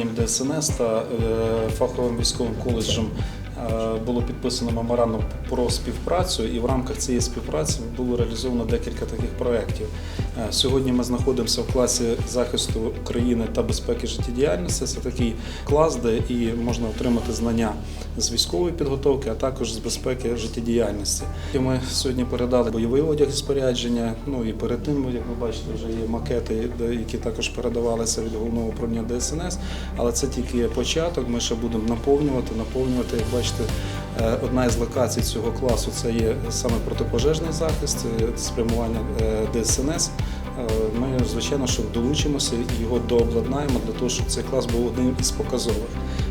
управлінням ДСНС та е, фаховим військовим коледжем е, було підписано меморандум про співпрацю, і в рамках цієї співпраці було реалізовано декілька таких проєктів. Е, Сьогодні ми знаходимося в класі захисту України та безпеки життєдіяльності. Це такий клас, де і можна отримати знання з військової підготовки, а також з безпеки життєдіяльності. Ми сьогодні передали бойовий одяг і спорядження. Ну і перед тим, як ви бачите, вже є макети, які також передавалися від головного управління ДСНС. Але це тільки початок. Ми ще будемо наповнювати, наповнювати. Як бачите, одна із локацій цього класу це є саме протипожежний захист, це спрямування е, ДСНС. Е, Ми, звичайно, що долучимося і його дообладнаємо для того, щоб цей клас був одним із показових.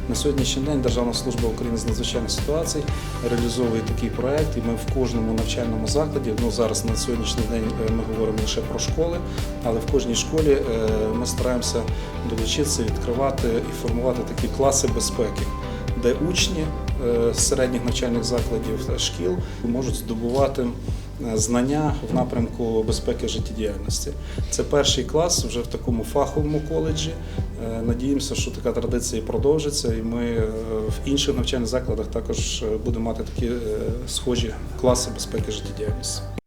На сьогоднішній день Державна служба України з надзвичайних ситуацій реалізовує такий проект, і ми в кожному навчальному закладі, ну зараз на сьогоднішній день е, ми говоримо лише про школи, але в кожній школі е, ми стараємося долучитися, відкривати і формувати такі класи безпеки, де учні е, середніх навчальних закладів шкіл можуть здобувати е, знання в напрямку безпеки життєдіяльності. Це перший клас вже в такому фаховому коледжі. Е, Надіємося, що така традиція продовжиться, і ми в інших навчальних закладах також будемо мати такі схожі класи безпеки життєдіяльності.